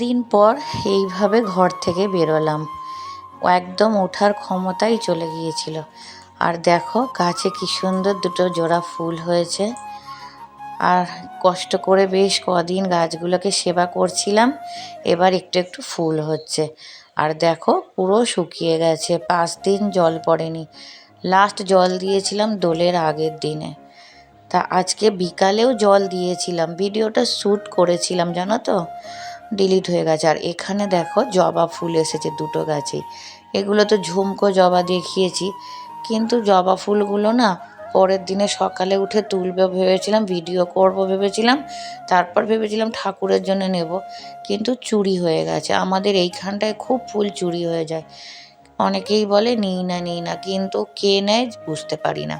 দিন পর এইভাবে ঘর থেকে বেরোলাম। একদম ওঠার ক্ষমতাই চলে গিয়েছিল। আর দেখো, গাছে কি সুন্দর দুটো জোড়া ফুল হয়েছে। আর কষ্ট করে বেশ কদিন গাছগুলোকে সেবা করছিলাম, এবার একটু একটু ফুল হচ্ছে। আর দেখো, পুরো শুকিয়ে গেছে, পাঁচ দিন জল পড়েনি। লাস্ট জল দিয়েছিলাম দোলের আগের দিনে। তা আজকে বিকালেও জল দিয়েছিলাম। ভিডিওটা শ্যুট করেছিলাম, জানো তো? ডিলিট হয়ে গেছে। আর এখানে দেখো জবা ফুল এসেছে দুটো গাছেই এগুলো তো ঝুমকো জবা দেখিয়েছি কিন্তু জবা ফুলগুলো না পরের দিনে সকালে উঠে তুলবে ভেবেছিলাম, ভিডিও করব ভেবেছিলাম, তারপর ভেবেছিলাম ঠাকুরের জন্য নেব। কিন্তু চুরি হয়ে গেছে। আমাদের এইখানটায় খুব ফুল চুরি হয়ে যায়। অনেকেই বলে নিই না নিই না। কিন্তু কে নেয় বুঝতে পারি না।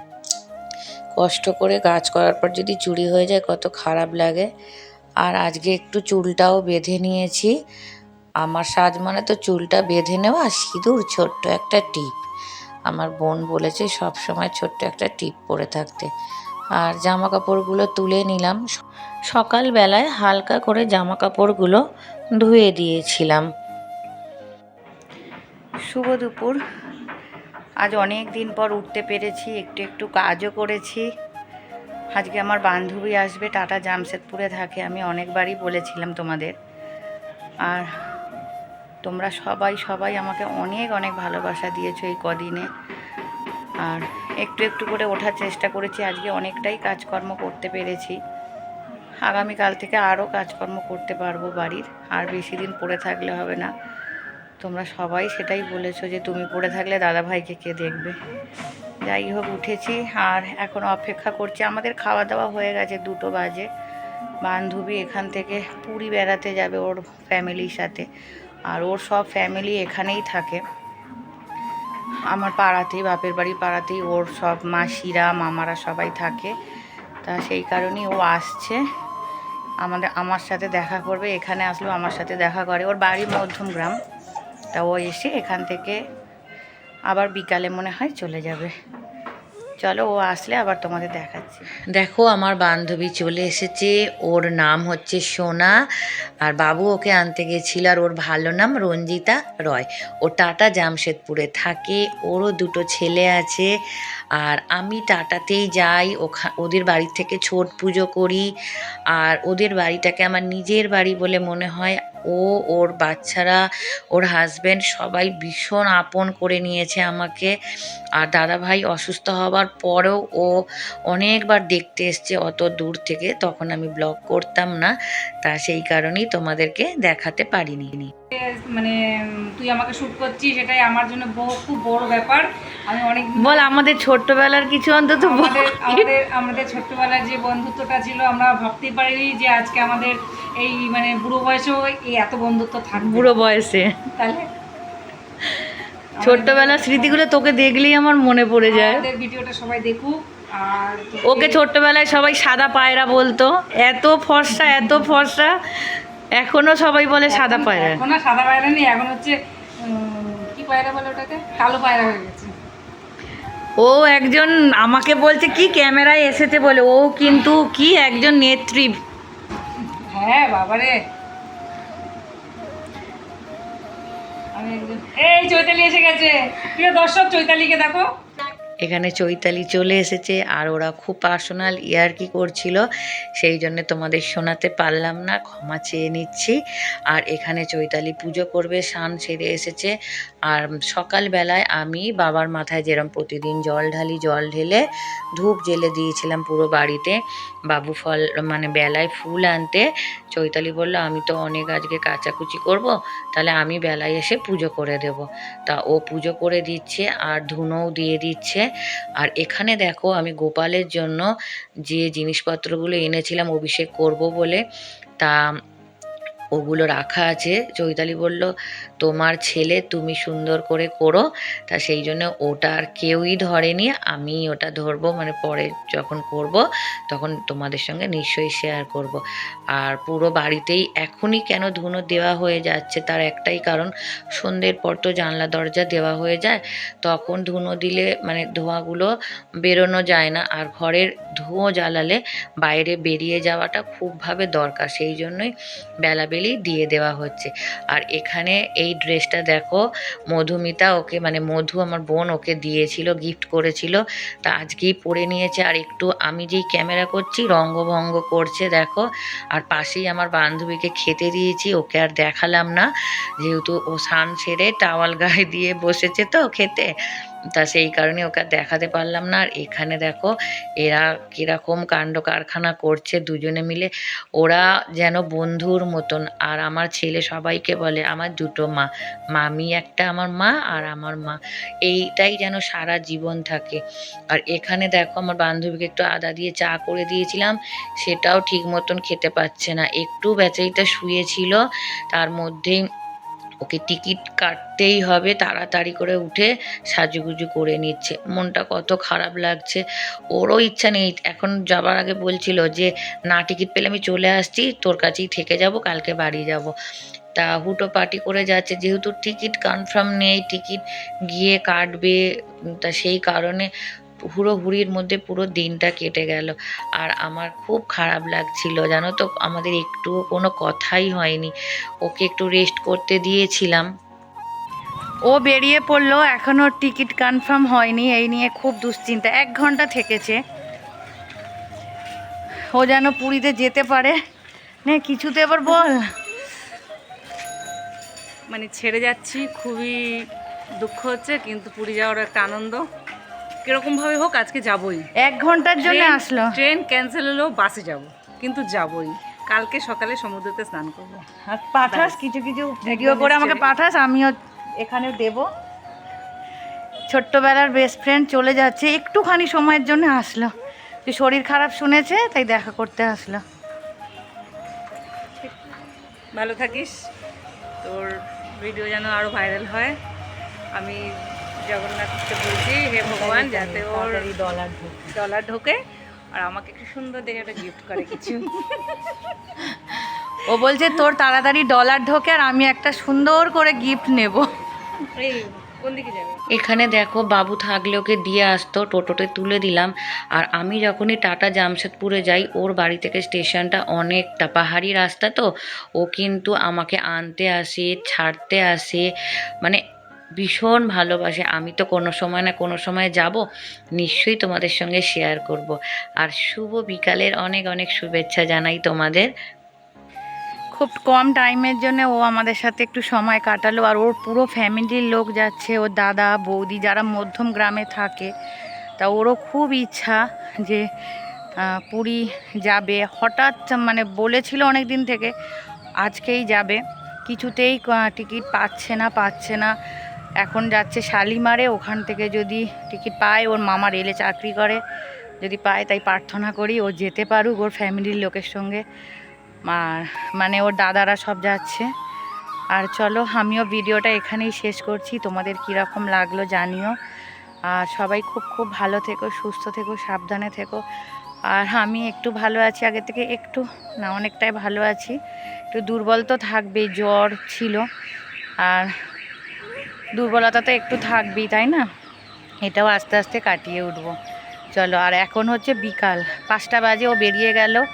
কষ্ট করে গাছ করার পর যদি চুরি হয়ে যায়, কত খারাপ লাগে। আর আজকে একটু চুলটাও বেঁধে নিয়েছি। আমার সাজ মানে তো চুলটা বেঁধে নেওয়া সিঁদুর, ছোট্ট একটা টিপ। আমার বোন বলেছে সব সময় ছোট্ট একটা টিপ পরে থাকতে। আর জামা কাপড়গুলো তুলে নিলাম। সকালবেলায় হালকা করে জামা কাপড়গুলো ধুয়ে দিয়েছিলাম। শুভ দুপুর। আজ অনেক দিন পর উঠতে পেরেছি, একটু একটু কাজও করেছি। আজকে আমার বান্ধবী আসবে, টাটা জামশেদপুরে থাকে, আমি অনেকবারই বলেছিলাম তোমাদের। আর তোমরা সবাই সবাই আমাকে অনেক অনেক ভালোবাসা দিয়েছ এই কদিনে। আর একটু একটু করে ওঠার চেষ্টা করেছি, আজকে অনেকটাই কাজকর্ম করতে পেরেছি। আগামীকাল থেকে আরও কাজকর্ম করতে পারব বাড়ির, আর বেশি দিন পড়ে থাকলে হবে না। তোমরা সবাই সেটাই বলেছ যে তুমি পড়ে থাকলে দাদা ভাইকে কে দেখবে? যাই হোক, উঠেছি আর এখন অপেক্ষা করছি। আমাদের খাওয়া দাওয়া হয়ে গেছে, দুটো বাজে। বান্ধবী এখান থেকে পুরী বেড়াতে যাবে ওর ফ্যামিলির সাথে। আর ওর সব ফ্যামিলি এখানেই থাকে। আমার পাড়াতেই, বাপের বাড়ি পাড়াতেই ওর সব মাসিরা, মামারা সবাই থাকে। তা সেই কারণেই ও আসছে। আমাদের, আমার সাথে দেখা করবে, এখানে আসলেও আমার সাথে দেখা করে। ওর বাড়ি মধ্যম গ্রাম তা ও এসে এখান থেকে আবার বিকালে মনে হয় চলে যাবে। চলো ও আসলে আবার তোমাদের দেখাচ্ছি। দেখো, আমার বান্ধবী চলে এসেছে। ওর নাম হচ্ছে সোনা। আর বাবু ওকে আনতে গেছিল আর ওর ভালো নাম রঞ্জিতা রয়। ও টাটা জামশেদপুরে থাকে। ওরও দুটো ছেলে আছে। আর আমি টাটাতেই যাই, ওখা, ওদের বাড়ি থেকে ছোট পুজো করি। আর ওদের বাড়িটাকে আমার নিজের বাড়ি বলে মনে হয়। ও, ওর বাচ্চারা, ওর হাজব্যান্ড সবাই ভীষণ আপন করে নিয়েছে আমাকে। আর দাদা ভাই অসুস্থ হওয়ার পরেও ও অনেকবার দেখতে এসছে অত দূর থেকে। তখন আমি ব্লগ করতাম না। তা সেই কারণেই তোমাদেরকে দেখাতে পারিনি। মানে তুই আমাকে শুট করছিস এটাই আমার জন্য বহু খুব বড় ব্যাপার। আমি অনেক বল আমাদের ছোট্টবেলার কিছু অন্তত। আমাদের আমাদের ছোট্টবেলার যে বন্ধুত্বটা ছিল আমরা ভাবতেই পারিনি যে আজকে আমাদের এই মানে বুড়ো বয়সেও এই এত বন্ধুত্ব থাকবে। বুড়ো বয়সে। তাহলে ছোট্টবেলার স্মৃতিগুলো তোকে দেখলেই আমার মনে পড়ে যায়। ভিডিওটা সবাই দেখুক আর ওকে ছোট্টবেলায় সবাই সাদা পায়রা বলতো। এত ফর্সা এত ফর্সা। এখনও সবাই বলে সাদা পায়রা। এখন আর সাদা পায়রা নেই এখন হচ্ছে কি পায়রা বলে ওটাকে? কালো পায়রা হয়ে গেছে। ও একজন আমাকে বলছে কি ক্যামেরায় এসেছে? বলে ও কিন্তু কি একজন নেত্রী। হ্যাঁ বাবারে। আমি একজন এই চৈতালি এসে গেছে। প্রিয় দর্শক চৈতালিকে দেখো। এখানে চৈতালি চলে এসেছে আর ওরা খুব পার্সোনাল ইয়ার্কি করছিল, সেই জন্যে তোমাদের শোনাতে পারলাম না, ক্ষমা চেয়ে নিচ্ছি। আর এখানে চৈতালি পুজো করবে স্নান সেরে এসেছে। আর সকালবেলায় আমি বাবার মাথায় যেরম প্রতিদিন জল ঢালি, জল ঢেলে ধূপ জেলে দিয়েছিলাম পুরো বাড়িতে। বাবু ফল মানে বেলায় ফুল আনতে, চৈতালি বলল, আমি তো অনেক আজকে কাচাকুচি করব, তাহলে আমি বেলায় এসে পুজো করে দেব। তা ও পুজো করে দিচ্ছে আর ধুনোও দিয়ে দিচ্ছে। আর এখানে দেখো, আমি গোপালের জন্য যে জিনিসপত্রগুলো এনেছিলাম অভিষেক করব বলে, তা ওগুলো রাখা আছে। চৈতালি বলল তোমার ছেলে তুমি সুন্দর করে করো, তা সেই জন্য ওটা আর কেউই ধরেনি, আমি ওটা ধরবো মানে পরে যখন করব, তখন তোমাদের সঙ্গে নিশ্চয়ই শেয়ার করব। আর পুরো বাড়িতেই এখনই কেন ধুনো দেওয়া হয়ে যাচ্ছে তার একটাই কারণ, সন্ধ্যের পর তো জানলা দরজা দেওয়া হয়ে যায়, তখন ধুনো দিলে মানে ধোঁয়াগুলো বেরোনো যায় না, আর ঘরের ধুঁয়ো জ্বালালে বাইরে বেরিয়ে যাওয়াটা খুবভাবে দরকার, সেই জন্যই বেলাবেলি দিয়ে দেওয়া হচ্ছে। আর এখানে এই ড্রেসটা দেখো। মধুমিতা ওকে মানে মধু আমার বোন ওকে দিয়েছিল গিফট করেছিল। তা আজকেই পরে নিয়েছে। আর একটু আমি যেই ক্যামেরা করছি, রঙ্গভঙ্গ করছে, দেখো। আর পাশেই আমার বান্ধবীকে খেতে দিয়েছি, ওকে আর দেখালাম না। যেহেতু ও স্নান সেরে টাওয়াল গায়ে দিয়ে বসেছে তো খেতে। তা সেই কারণে ওকে দেখাতে পারলাম না। আর এখানে দেখো, এরা কীরকম কাণ্ড কারখানা করছে দুজনে মিলে। ওরা যেন বন্ধুর মতন। আর আমার ছেলে সবাইকে বলে, আমার দুটো মা, মামি একটা, আমার মা আর আমার মা। এইটাই যেন সারা জীবন থাকে। আর এখানে দেখো, আমার বান্ধবীকে একটু আদা দিয়ে চা করে দিয়েছিলাম। সেটাও ঠিক মতন খেতে পাচ্ছে না। একটু বেচারিটা শুয়েছিল, তার মধ্যেই ওকে টিকিট কাটতেই হবে, তাড়াতাড়ি করে উঠে সাজুগুজু করে নিচ্ছে। মনটা কত খারাপ লাগছে। ওরও ইচ্ছা নেই। এখন যাবার আগে বলছিল যে, না, টিকিট পেলে আমি চলে আসছি, তোর কাছেই থেকে যাব, কালকে বাড়ি যাব। তা হুটো পার্টি করে যাচ্ছে। যেহেতু টিকিট কনফার্ম নেই, টিকিট গিয়ে কাটবে, তা সেই কারণে হুড়োহুড়ির মধ্যে পুরো দিনটা কেটে গেল। আর আমার খুব খারাপ লাগছিল জানো তো? আমাদের একটুও কোনো কথাই হয়নি। ওকে একটু রেস্ট করতে দিয়েছিলাম। ও বেরিয়ে পড়ল এখনও টিকিট কনফার্ম হয়নি। এই নিয়ে খুব দুশ্চিন্তা। এক ঘণ্টা থেকেছে। ও যেন পুরীতে যেতে পারে। নে কিছুতে এবার বল। মানে ছেড়ে যাচ্ছি খুবই দুঃখ হচ্ছে কিন্তু পুরী যাওয়ার একটা আনন্দ। কিরকমভাবে হোক আজকে যাবই। এক ঘণ্টার জন্য আসলো। ট্রেন ক্যান্সেল হলেও বাসে যাব। কিন্তু যাবই। কালকে সকালে সমুদ্রতে স্নান করব। আর পাঠাস কিছু কিছু ভিডিও করে আমাকে পাঠাস আমিও এখানে দেব। ছোট্টবেলার বেস্ট ফ্রেন্ড চলে যাচ্ছে একটুখানি সময়ের জন্য আসলো। যে শরীর খারাপ শুনেছে তাই দেখা করতে আসলো। ভালো থাকিস। তোর ভিডিও যেন আরও ভাইরাল হয়। আমি জগন্নাথকে বলছি হে ভগবান যাতে ওর ডলার ডলার ঢোকে। আর আমাকে একটু সুন্দর দেখে একটা গিফট করে কিছু। ও বলছে তোর তাড়াতাড়ি ডলার ঢোকে আর আমি একটা সুন্দর করে গিফট নেব। এই এখানে দেখো বাবু থাকলে ওকে দিয়ে আসতো টোটোতে তুলে দিলাম। আর আমি যখনই টাটা জামশেদপুরে যাই ওর বাড়ি থেকে স্টেশনটা অনেকটা পাহাড়ি রাস্তা তো। ও কিন্তু আমাকে আনতে আসে ছাড়তে আসে মানে ভীষণ ভালোবাসে। আমি তো কোনো সময় না কোনো সময় যাব, নিশ্চয়ই তোমাদের সঙ্গে শেয়ার করব। আর শুভ বিকালের অনেক অনেক শুভেচ্ছা জানাই তোমাদের। খুব কম টাইমের জন্য ও আমাদের সাথে একটু সময় কাটালো আর ওর পুরো ফ্যামিলির লোক যাচ্ছে, ওর দাদা, বৌদি যারা মধ্যম গ্রামে থাকে, তা ওরও খুব ইচ্ছা যে পুরী যাবে। হঠাৎ মানে বলেছিল অনেক দিন থেকে, আজকেই যাবে। কিছুতেই টিকিট পাচ্ছে না পাচ্ছে না। এখন যাচ্ছে শালিমারে, ওখান থেকে যদি টিকিট পায়, ওর মামা রেলে চাকরি করে। যদি পায়, তাই প্রার্থনা করি ও যেতে পারুক ওর ফ্যামিলির লোকের সঙ্গে। আর মানে ওর দাদারা সব যাচ্ছে। আর চলো, আমিও ভিডিওটা এখানেই শেষ করছি। তোমাদের কীরকম লাগল জানিও। আর সবাই খুব খুব ভালো থেকো, সুস্থ থেকো, সাবধানে থেকো। আর আমি একটু ভালো আছি, আগে থেকে একটু না, অনেকটাই ভালো আছি। একটু দুর্বল তো থাকবেই, জ্বর ছিল। আর দুর্বলতা তো একটু থাকবেই, তাই না? এটাও আস্তে আস্তে কাটিয়ে উঠব। চলো, আর এখন হচ্ছে বিকাল। পাঁচটা বাজে, ও বেরিয়ে গেল।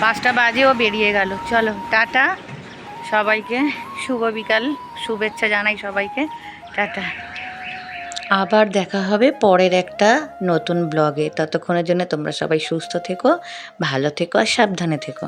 পাঁচটা বাজে, ও বেরিয়ে গেল। চলো, টাটা। সবাইকে শুভ বিকাল। শুভেচ্ছা জানাই সবাইকে। টাটা। আবার দেখা হবে পরের একটা নতুন ব্লগে। ততক্ষণের জন্য তোমরা সবাই সুস্থ থেকো, ভালো থেকো আর সাবধানে থেকো।